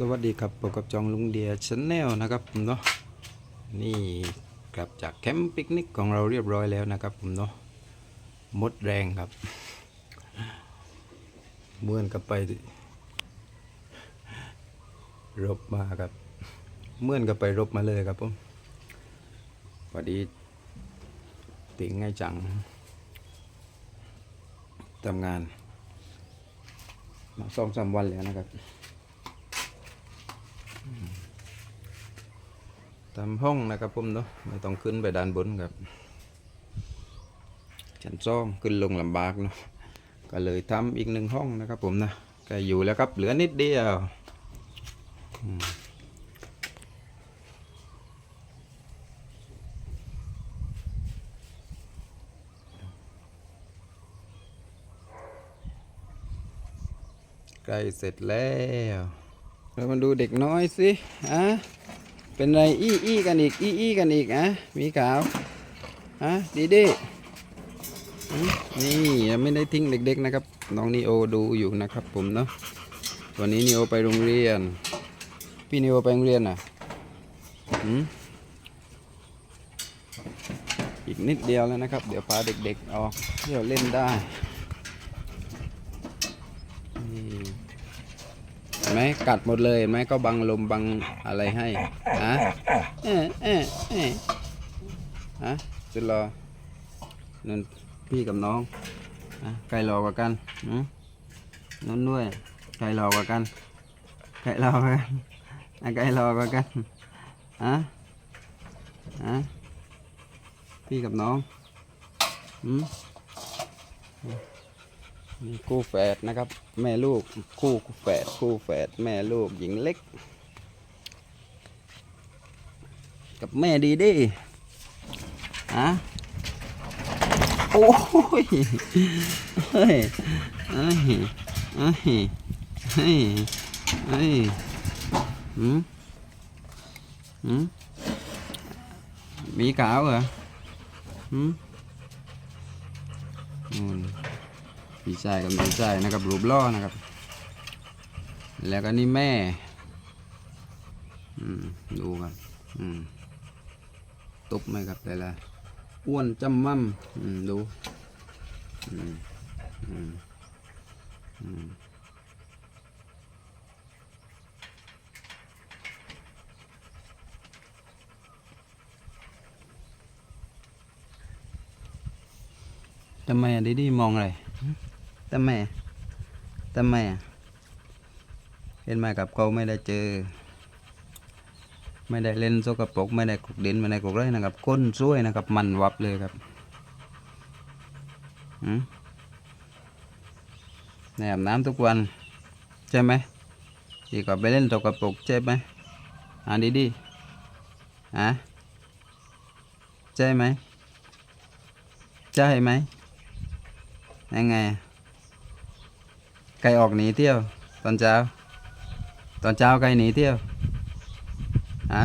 สวัสดีครับพบกับจองลุงเดียชแนลนะครับผมเนาะนี่กลับจากแคมป์ปิกนิกของเราเรียบร้อยแล้วนะครับผมเนาะหมดแรงครับเมื่อนกับไปรบมาครับเมื่อนกับไปรบมาเลยครับผมพอดีติงง่ายจังทำงานมาสองสามวันแล้วนะครับ ตามห้องนะครับผมเนาะไม่ต้องขึ้นไปด้านบนครับชั้นสองขึ้นลงลำบากเนาะก็เลยทำอีกหนึ่งห้องนะครับผมนะก็อยู่แล้วครับเหลือนิดเดียวใกล้เสร็จแล้ว เรามาดูเด็กน้อยสิอะเป็นไรอี้อี้กันอีกอี้อี้กันอีกอะมีขาวฮะดีดีนี่ยังไม่ได้ทิ้งเด็กๆนะครับ น้องนีโอดูอยู่นะครับ ผมเนาะวันนี้นีโอไปโรงเรียน พี่นีโอไปโรงเรียนอะอืมอีกนิดเดียวแล้วนะครับ เดี๋ยวพาเด็กๆออกเที่ยวเล่นได้นี่ เห็น ไหมกัดหมดเลยเห็นไหมก็บังลมบังอะไรให้ฮะเอะเอะเอะฮะจะรอนั่นพี่กับน้องอะใครรอกว่ากันหืนั่นด้วยใครรอกว่ากันใครรอกว่ากันอะใครรอกว่ากันฮะฮะพี่กับน้องหืม คู่แฝดนะครับ แม่ลูกคู่แฝดคู่แฝดแม่ลูกหญิงเล็ก กับแม่ดีดีฮะโอ้ยเฮ้ยเฮ้ยเฮ้ยเฮ้ยเฮ้ยหืมหืมมีขาวเหรอหืมอืม พี่ชายกับน้องชายนะครับรูปล่อนะครับ แล้วก็นี่แม่อืมดูครับอืมตบไหมครับแต่ละอ้วนจำมั่มอืมดูอืมอืมอืมทำไมอะดิดีมองอะไรำไมทำไมเห็นไหมกับเขาไม่ได้เจอ ไม่ได้เล่นโซกระปกไม่ได้กุกดินไม่ได้กุกไรนะครับก้นช่วยนะครับ มันวับเลยครับหืมในอาบน้ำทุกวัน ใช่ไหมดีกว่าไปเล่นโซกระปกใช่ไหมอ่านดีๆอะใช่ไหมใช่ไหมยังไง ไก่ออกหนีเที่ยว ตอนเช้า ตอนเช้าไก่หนีเที่ยวฮะ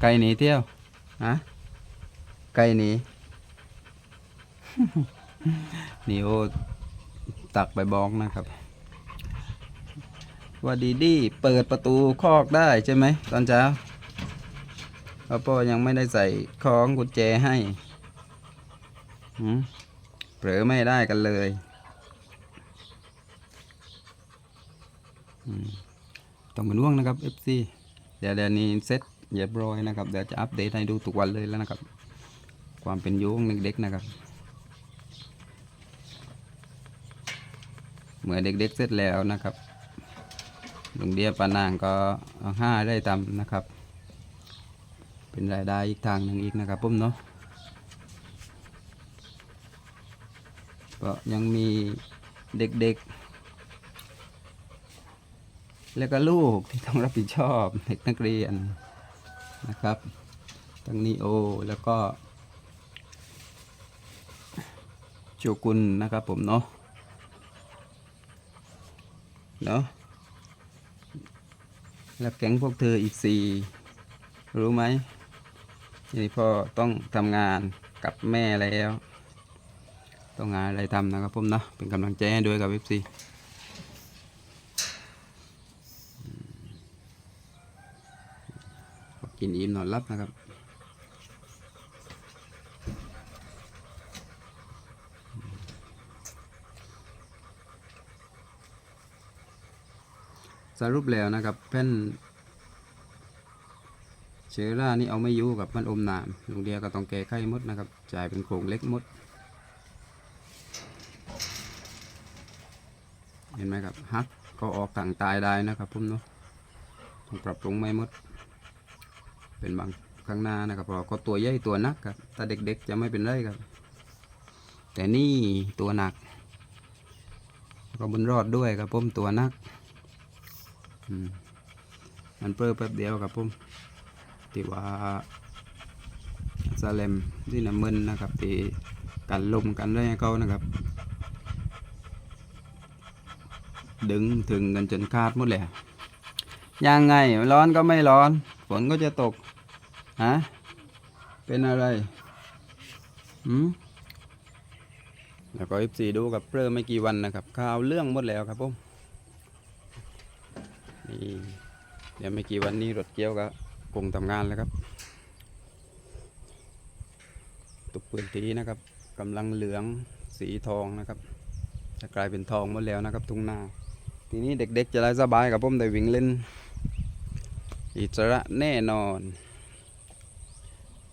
ไก่หนีเที่ยวฮะไก่หนีนี่โอตักไปบอกนะครับ ว่าดีดีเปิดประตูคอกได้ใช่ไหมตอนเช้าพ่อยังไม่ได้ใส่ของกุญแจให้ เผลอไม่ได้กันเลยต้องเป็นว่วงนะครับ FC เดี๋ยวเดี๋ยวนี้เซ็ตเรียบร้อยนะครับ เดี๋ยวจะอัปเดตให้ดูทุกวันเลยแล้วนะครับ ความเป็นอยุ่ของเด็กๆนะครับ เมื่อเด็กๆเสร็จแล้วนะครับลุงเดียปานางก็ห้าได้ทำนะครับ เป็นรายได้อีกทางหนึ่งอีกนะครับผมเนาะ ก็ยังมีเด็กๆ แล้วก็ลูกที่ต้องรับผิดชอบเด็กนักเรียนนะครับทั้งนีโอแล้วก็โชกุนนะครับผมเนาะเนาะแล้วแก๊งพวกเธออีกสี่รู้ไหมทีนี้พ่อต้องทำงานกับแม่แล้ว ต้องหาอะไรทำนะครับผมเนาะเป็นกำลังใจให้ด้วยกับเอฟซีกินอิ่มนอนรับนะครับสรุปแล้วนะครับแผ่นเชื้อรานี่เอาไม่อยู่กับมันอมน้ำลุงเดียก็ต้องแก้ไขมดนะครับจ่ายเป็นโครงเล็กมด เห็นไหมครับฮักก็ออกต่างตายได้นะครับผมเนาะต้องปรับปรุงไม่มด เป็นบางข้างหน้านะครับเพราะก็ตัวใหญ่ตัวนักครับถ้าเด็กๆจะไม่เป็นไรครับ แต่นี่ตัวหนัก ก็บนรอดด้วยครับผมตัวนักอันเพิ่มแป๊บเดียวครับผมที่ว่าซาเลมที่น้ำมันนะครับที่กันลมกันอะไรให้เขานะครับ ดึงถึงกันจนคาดหมดเลยยังไง ร้อนก็ไม่ร้อน ฝนก็จะตก ฮะ เป็นอะไรหืมแล้วก็ f 4 ดูกับเปลือไม่กี่วันนะครับข้าวเรื่องหมดแล้วครับผมนี่เดี๋ยวไม่กี่วันนี้รถเกี่ยวก็คงทำงานแล้วครับตุกปืนทีนะครับกำลังเหลืองสีทองนะครับ จะกลายเป็นทองหมดแล้วนะครับทุ่งนา ทีนี้เด็กๆจะได้สบายกับผมได้วิ่งเล่นอิสระแน่นอน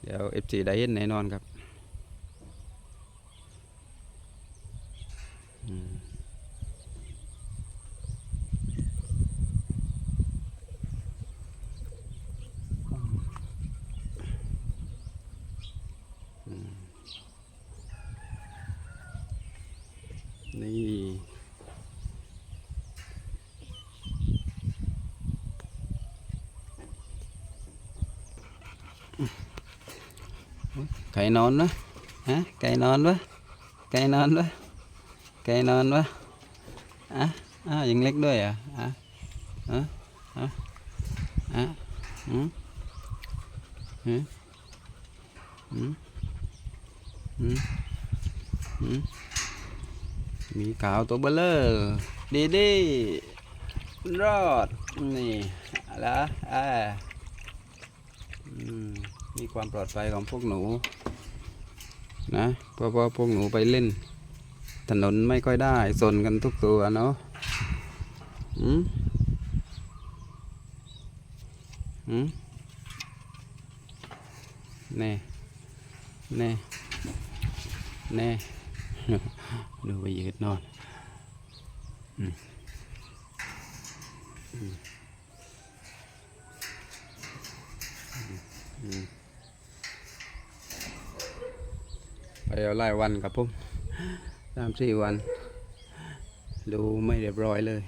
เดี๋ยวเอฟซีได้เห็นแน่นอนครับนี่ ไก่นอนวะฮะไก่นอนวะไก่นอนวะไก่นอนวะอะอะยังเล็กด้วยอะอะอะอะอะอืมอืมอืมอืมอืมมีขาวตัวเบลเลอร์ดีดีรอดนี่แล้วอ่า มีความปลอดภัยของพวกหนูนะเพราะว่าพวกหนูไปเล่น ถนนไม่ค่อยได้สนกันทุกตัวเนาะอืมอืมแน่แน่แน่ดูไปยืดนอนอืมอืมอืม ไปเอาไล่วันครับผมสามสี่วัน ดูไม่เรียบร้อยเลย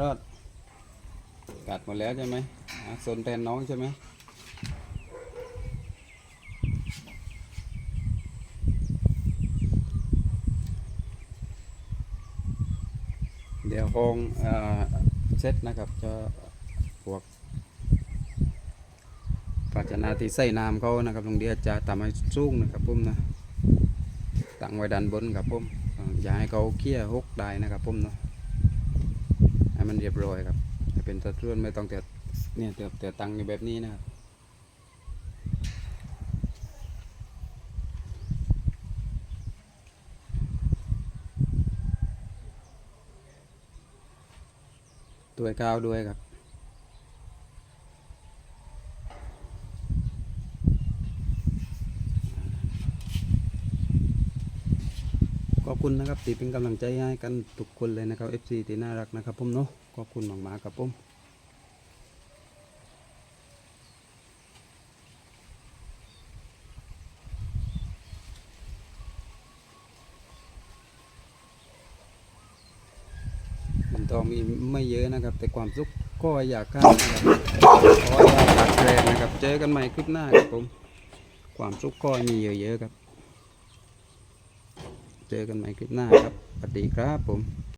รอดกัดหมดแล้วใช่ไหมอะสนแทนน้องใช่ไหมเดี๋ยวคงเอ่อเซตนะครับจะพวกภาชนะที่ใส่น้ำเขานะครับตรงเดียจะทำให้สูงนะครับผมนะตั้งไว้ด้านบนครับผมอ่าอย่าให้เขาเคี่ยหกได้นะครับผมเนาะ มันเรียบร้อยครับจะเป็นตะส่วนไม่ต้องแต่เนี่ยแต่แต่ตังอยู่แบบนี้นะครับตัวกาวด้วยครับ อบคุณนะครับตีเป็นกำลังใจให้กันทุกคนเลยนะครับ FC ที่น่ารักนะครับผมเนาะขอบคุณหมากมาครับผมมันทองมีไม่เยอะนะครับ แต่ความสุขก็อยากข้ามนะรับขออยากแรงนะครับ เจอกันใหม่คลิปหน้าครับผม ความสุขก็มีเยอะๆครับ เจอกันใหม่คลิปหน้าครับสวัสดีครับผม